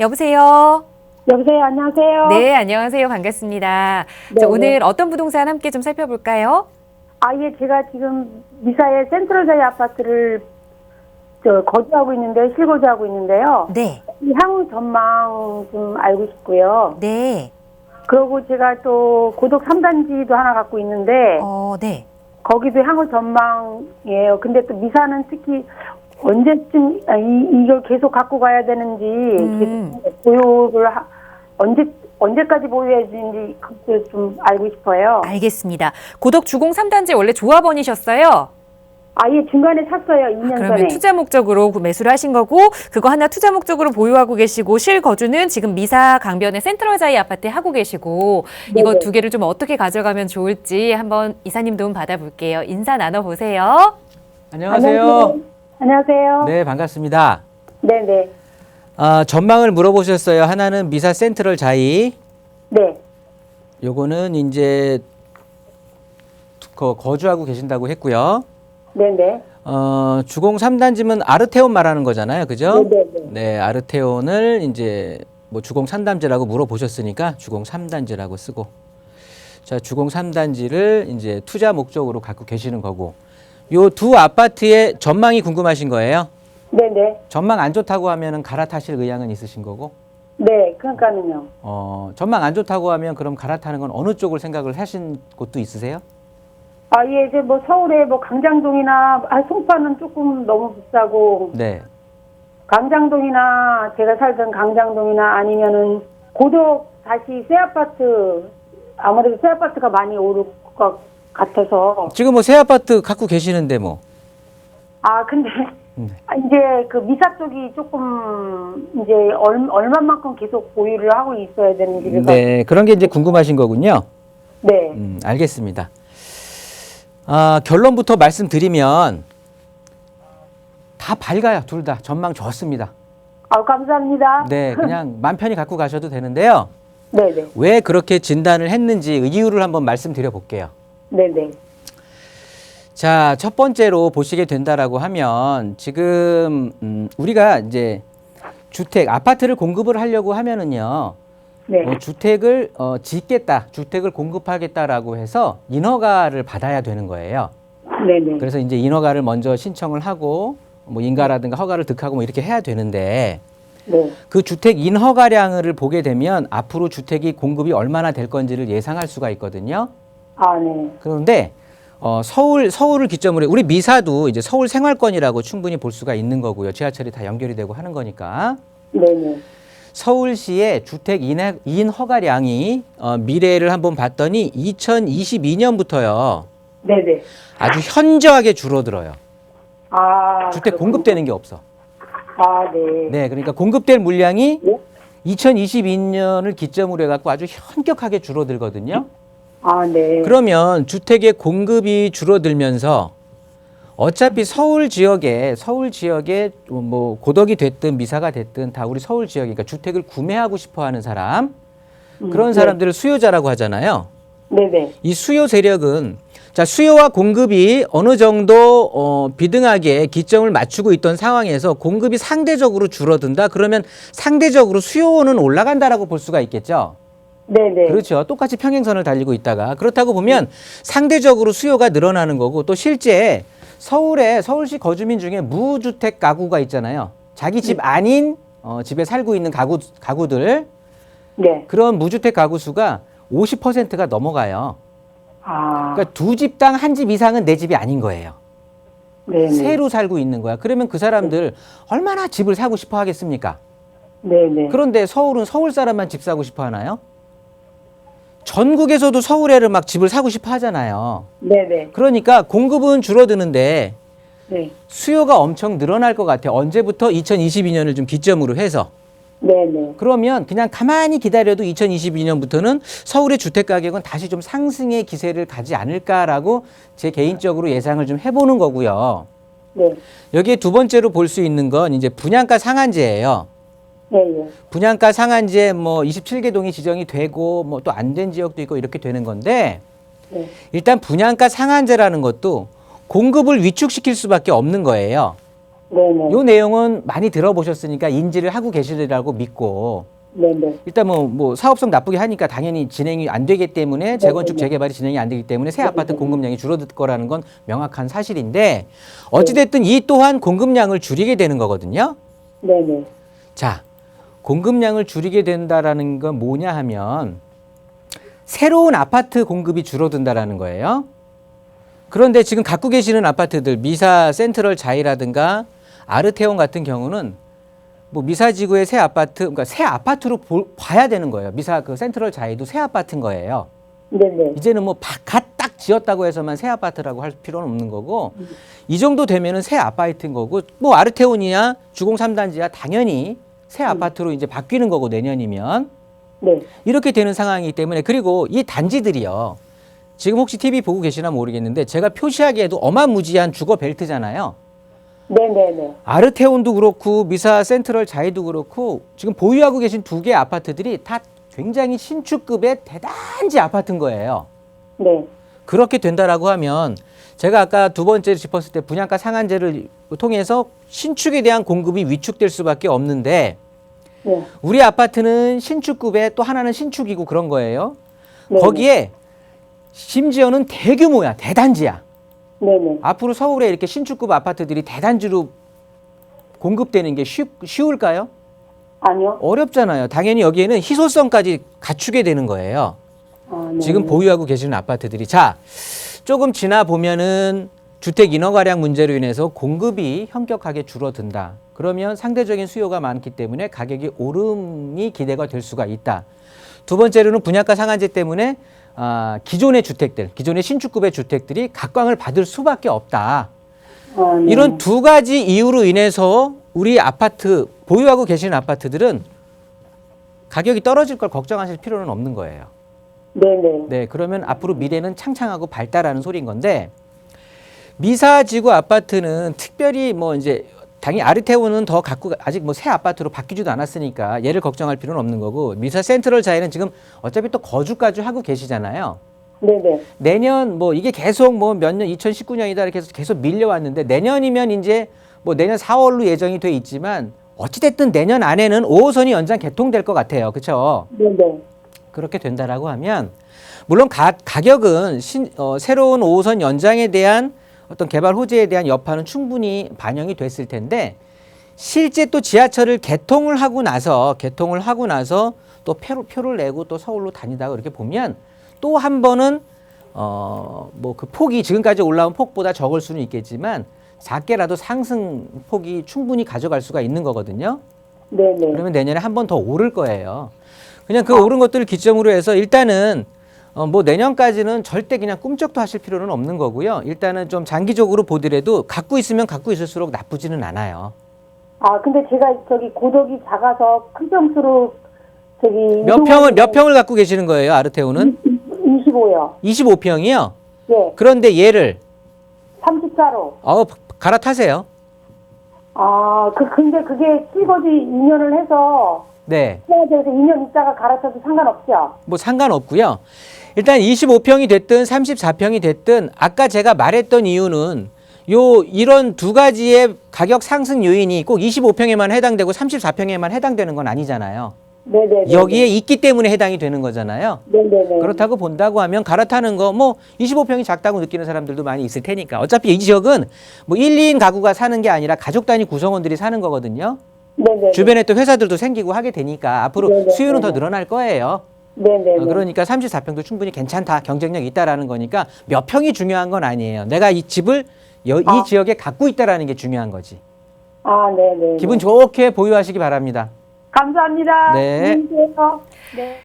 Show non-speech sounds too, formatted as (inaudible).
여보세요. 여보세요, 안녕하세요. 네, 안녕하세요. 반갑습니다. 네, 자, 네. 오늘 어떤 부동산 함께 좀 살펴볼까요? 아, 예, 제가 지금 미사의 센트럴자이 아파트를 저 거주하고 있는데 실거주하고 있는데요. 네. 이 향후 전망 좀 알고 싶고요. 네. 그리고 제가 또 고독 3단지도 하나 갖고 있는데 어, 네. 거기도 향후 전망이에요. 근데 또 미사는 특히 언제쯤 아, 이, 이걸 계속 갖고 가야 되는지 음. 계속 보유를 하, 언제 언제까지 보유해야 되는지 그것도 좀 알고 싶어요. 알겠습니다. 고덕 주공 3단지 원래 조합원이셨어요? 아예 중간에 샀어요. 2년 그러면 전에. 투자 목적으로 그 매수를 하신 거고 그거 하나 투자 목적으로 보유하고 계시고 실거주는 지금 미사 강변의 센트럴자이 아파트에 하고 계시고 이거 네네. 두 개를 좀 어떻게 가져가면 좋을지 한번 이사님 도움 받아볼게요. 인사 나눠보세요. 안녕하세요. 안녕하세요. 네, 반갑습니다. 네, 네. 아, 전망을 물어보셨어요. 하나는 미사 센트럴 자이. 네. 요거는 이제 거, 거주하고 계신다고 했고요. 네, 네. 어, 주공 3단지면 아르테온 말하는 거잖아요. 그죠? 네, 네, 네. 네, 아르테온을 이제 뭐 주공 3단지라고 물어보셨으니까 주공 3단지라고 쓰고. 자, 주공 3단지를 이제 투자 목적으로 갖고 계시는 거고. 요 두 아파트의 전망이 궁금하신 거예요? 네, 네. 전망 안 좋다고 하면은 갈아타실 의향은 있으신 거고. 네, 그러니까는요. 어, 전망 안 좋다고 하면 그럼 갈아타는 건 어느 쪽을 생각을 하신 곳도 있으세요? 아, 예, 이제 뭐 서울에 뭐 강장동이나 아, 송파는 조금 너무 비싸고 네. 강장동이나 제가 살던 강장동이나 아니면은 고덕 다시 새 아파트 아무래도 새 아파트가 많이 오를 것 같아서 지금 뭐 새 아파트 갖고 계시는데 뭐. 아 근데 네. 아, 이제 그 미사 쪽이 조금 이제 얼, 얼마만큼 계속 보유를 하고 있어야 되는지 네, 그런 게 이제 궁금하신 거군요. 네. 음, 알겠습니다. 아, 결론부터 말씀드리면 다 밝아요, 둘 다. 전망 좋습니다. 아 감사합니다. 네, 그냥 (laughs) 맘 편히 갖고 가셔도 되는데요. 네, 네. 왜 그렇게 진단을 했는지 이유를 한번 말씀드려 볼게요. 네, 네. 자, 첫 번째로 보시게 된다라고 하면 지금 음, 우리가 이제 주택 아파트를 공급을 하려고 하면은요. 네. 어, 주택을 어, 짓겠다, 주택을 공급하겠다라고 해서 인허가를 받아야 되는 거예요. 네, 네. 그래서 이제 인허가를 먼저 신청을 하고 뭐 인가라든가 허가를 득하고 뭐 이렇게 해야 되는데 네. 그 주택 인허가량을 보게 되면 앞으로 주택이 공급이 얼마나 될 건지를 예상할 수가 있거든요. 아, 네. 그런데 어, 서울 서울을 기점으로 해- 우리 미사도 이제 서울 생활권이라고 충분히 볼 수가 있는 거고요. 지하철이 다 연결이 되고 하는 거니까 네, 네. 서울시의 주택 인허, 인허가량이 어, 미래를 한번 봤더니 2022년부터요 네, 네. 아주 현저하게 줄어들어요. 아. 주택 그렇군요. 공급되는 게 없어. 아, 네. 네, 그러니까 공급될 물량이 예? 2022년을 기점으로 해갖고 아주 현격하게 줄어들거든요. 아, 네. 그러면 주택의 공급이 줄어들면서 어차피 서울 지역에 서울 지역에 뭐 고덕이 됐든 미사가 됐든 다 우리 서울 지역 그러니까 주택을 구매하고 싶어하는 사람 그런 사람들을 수요자라고 하잖아요. 네, 네. 이 수요 세력은 자 수요와 공급이 어느 정도 어, 비등하게 기점을 맞추고 있던 상황에서 공급이 상대적으로 줄어든다 그러면 상대적으로 수요는 올라간다라고 볼 수가 있겠죠. 네, 네. 그렇죠. 똑같이 평행선을 달리고 있다가 그렇다고 보면 상대적으로 수요가 늘어나는 거고 또 실제 서울에 서울시 거주민 중에 무주택 가구가 있잖아요. 자기 집 아닌 어, 집에 살고 있는 가구 가구들 네. 그런 무주택 가구 수가 50%가 넘어가요. 아. 그러니까 두 집당 한 집 이상은 내 집이 아닌 거예요. 네, 네. 새로 살고 있는 거야. 그러면 그 사람들 얼마나 집을 사고 싶어 하겠습니까? 네, 네. 그런데 서울은 서울 사람만 집 사고 싶어 하나요? 전국에서도 서울에를 막 집을 사고 싶어 하잖아요. 네, 네. 그러니까 공급은 줄어드는데 네. 수요가 엄청 늘어날 것 같아요. 언제부터? 2022년을 좀 기점으로 해서. 네, 네. 그러면 그냥 가만히 기다려도 2022년부터는 서울의 주택 가격은 다시 좀 상승의 기세를 가지 않을까라고 제 개인적으로 예상을 좀 해보는 거고요. 네. 여기에 두 번째로 볼 수 있는 건 이제 분양가 상한제예요. 네, 예. 분양가 상한제 뭐 27개 동이 지정이 되고 뭐 또 안 된 지역도 있고 이렇게 되는 건데 네. 일단 분양가 상한제라는 것도 공급을 위축시킬 수밖에 없는 거예요. 네네. 요 내용은 많이 들어보셨으니까 인지를 하고 계시리라고 믿고 네네. 일단 뭐, 뭐 사업성 나쁘게 하니까 당연히 진행이 안 되기 때문에 재건축 네, 네. 재개발이 진행이 안 되기 때문에 새 아파트 네, 네. 공급량이 줄어들 거라는 건 명확한 사실인데 어찌됐든 이 또한 공급량을 줄이게 되는 거거든요. 네네. 자, 공급량을 줄이게 된다라는 건 뭐냐 하면 새로운 아파트 공급이 줄어든다라는 거예요. 그런데 지금 갖고 계시는 아파트들 미사 센트럴 자이라든가 아르테온 같은 경우는 뭐 미사 지구의 새 아파트, 그러니까 새 아파트로 볼- 봐야 되는 거예요. 미사 그 센트럴 자이도 새 아파트인 거예요. 네네. 이제는 뭐갓딱 지었다고 해서만 새 아파트라고 할 필요는 없는 거고 이 정도 되면은 새 아파트인 거고 뭐 아르테온이야 주공 3단지야 당연히 새 아파트로 이제 바뀌는 거고 내년이면 네. 이렇게 되는 상황이기 때문에 그리고 이 단지들이요. 지금 혹시 TV 보고 계시나 모르겠는데 제가 표시하기에도 어마무지한 주거 벨트잖아요. 네네네. 아르테온도 그렇고 미사 센트럴 자이도 그렇고 지금 보유하고 계신 두 개의 아파트들이 다 굉장히 신축급의 대단지 아파트인 거예요. 네. 그렇게 된다라고 하면 제가 아까 두 번째로 짚었을 때 분양가 상한제를 통해서 신축에 대한 공급이 위축될 수밖에 없는데 네. 우리 아파트는 신축급에 또 하나는 신축이고 그런 거예요. 네네. 거기에 심지어는 대규모야, 대단지야. 네네. 앞으로 서울에 이렇게 신축급 아파트들이 대단지로 공급되는 게 쉬, 쉬울까요? 아니요. 어렵잖아요. 당연히 여기에는 희소성까지 갖추게 되는 거예요. 아, 네. 지금 보유하고 계시는 아파트들이 자 조금 지나 보면은 주택 인허가량 문제로 인해서 공급이 현격하게 줄어든다. 그러면 상대적인 수요가 많기 때문에 가격이 오름이 기대가 될 수가 있다. 두 번째로는 분양가 상한제 때문에 아, 기존의 주택들, 기존의 신축급의 주택들이 각광을 받을 수밖에 없다. 아, 네. 이런 두 가지 이유로 인해서 우리 아파트 보유하고 계시는 아파트들은 가격이 떨어질 걸 걱정하실 필요는 없는 거예요. 네네. 네, 그러면 앞으로 미래는 창창하고 밝다라는 소리인 건데 미사 지구 아파트는 특별히 뭐 이제 당연히 아르테오는 더 갖고 가- 아직 뭐 새 아파트로 바뀌지도 않았으니까 얘를 걱정할 필요는 없는 거고 미사 센트럴 자이는 지금 어차피 또 거주까지 하고 계시잖아요. 네네. 내년 뭐 이게 계속 뭐 몇 년 2019년이다 이렇게 해서 계속 밀려왔는데 내년이면 이제 뭐 내년 4월로 예정이 돼 있지만 어찌됐든 내년 안에는 5호선이 연장 개통될 것 같아요. 그렇죠? 네네. 그렇게 된다라고 하면 물론 가, 가격은 신, 어, 새로운 5호선 연장에 대한 어떤 개발 호재에 대한 여파는 충분히 반영이 됐을 텐데 실제 또 지하철을 개통을 하고 나서 개통을 하고 나서 또 표를, 표를 내고 또 서울로 다니다가 이렇게 보면 또 한 번은 어 뭐 그 폭이 지금까지 올라온 폭보다 적을 수는 있겠지만 작게라도 상승 폭이 충분히 가져갈 수가 있는 거거든요. 네네. 그러면 내년에 한 번 더 오를 거예요. 그냥 그 오른 것들을 기점으로 해서 일단은 어, 뭐 내년까지는 절대 그냥 꿈쩍도 하실 필요는 없는 거고요. 일단은 좀 장기적으로 보더라도 갖고 있으면 갖고 있을수록 나쁘지는 않아요. 아, 근데 제가 저기 고덕이 작아서 큰 평수로 저기 몇 평을 몇 평을 갖고 계시는 거예요, 아르테오는? 25요. 25평이요. 네. 그런데 얘를 34로. 어 갈아타세요. 아, 그 근데 그게 실거주 2년을 해서 네. 돼서 2년 있다가 갈아타도 상관없죠. 뭐 상관없고요. 일단 25평이 됐든 34평이 됐든 아까 제가 말했던 이유는 요 이런 두 가지의 가격 상승 요인이 꼭 25평에만 해당되고 34평에만 해당되는 건 아니잖아요. 네네. 여기에 있기 때문에 해당이 되는 거잖아요. 네네네. 그렇다고 본다고 하면 갈아타는 거 뭐 25평이 작다고 느끼는 사람들도 많이 있을 테니까 어차피 이 지역은 뭐 1, 2인 가구가 사는 게 아니라 가족 단위 구성원들이 사는 거거든요. 네네. 주변에 또 회사들도 생기고 하게 되니까 앞으로 네네. 수요는 더. 늘어날 거예요. 네네. 어, 그러니까 34평도 충분히 괜찮다. 경쟁력 있다라는 거니까 몇 평이 중요한 건 아니에요. 내가 이 집을 여- 이 아. 지역에 갖고 있다라는 게 중요한 거지. 아, 네네. 기분 좋게 보유하시기 바랍니다. 감사합니다. 네. 안녕히 계세요. 네.